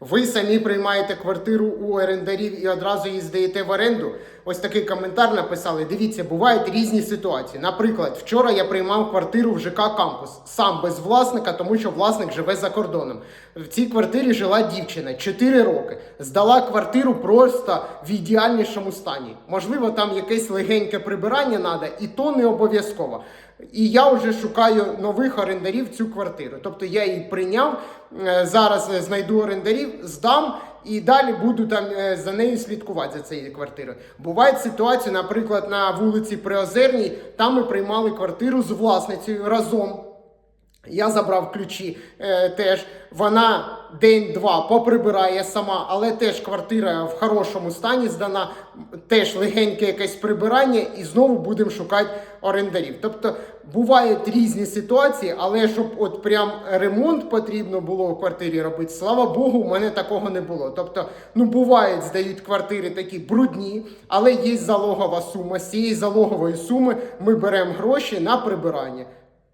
Ви самі приймаєте квартиру у орендарів і одразу її здаєте в оренду. Ось такий коментар написали. Дивіться, бувають різні ситуації. Наприклад, вчора я приймав квартиру в ЖК Кампус сам без власника, тому що власник живе за кордоном. В цій квартирі жила дівчина 4 роки. Здала квартиру просто в ідеальнішому стані. Можливо, там якесь легеньке прибирання треба, і то не обов'язково. І я вже шукаю нових орендарів цю квартиру. Тобто я її прийняв, е, зараз е, знайду орендарів, здам і далі буду там е, за нею слідкувати за цією квартирою. Бувають ситуація, наприклад, на вулиці Приозерній, там ми приймали квартиру з власницею разом. Я забрав ключі е, теж. Вона день-два поприбирає сама, але теж квартира в хорошому стані здана, теж легеньке якесь прибирання, і знову будемо шукати орендарів. Тобто бувають різні ситуації, але щоб от прям ремонт потрібно було в квартирі робити, слава Богу, у мене такого не було. Тобто, ну бувають, здають квартири такі брудні, але є залогова сума. З цієї залогової суми ми беремо гроші на прибирання.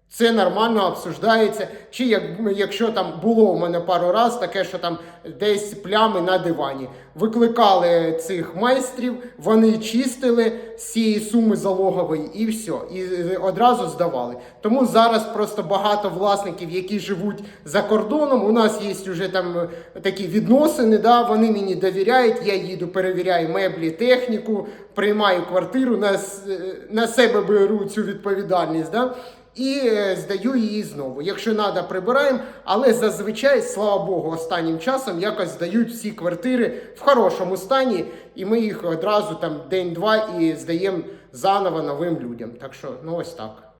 Це нормально обсуждається. Чи як, якщо там було у мене пару раз таке, що там десь плями на дивані. Викликали цих майстрів, вони чистили з цієї суми залогової і все. І одразу здавали. Тому зараз просто багато власників, які живуть за кордоном. У нас є вже там е, такі відносини. Да, вони мені довіряють. Я їду, перевіряю меблі, техніку, приймаю квартиру на, е, на себе беру цю відповідальність. Да і е, здаю її знову. Якщо треба, прибираємо, але зазвичай, слава Богу, останнім часом якось здають всі квартири в хорошому стані, і ми їх одразу там день-два і здаємо заново новим людям. Так що, ну ось так.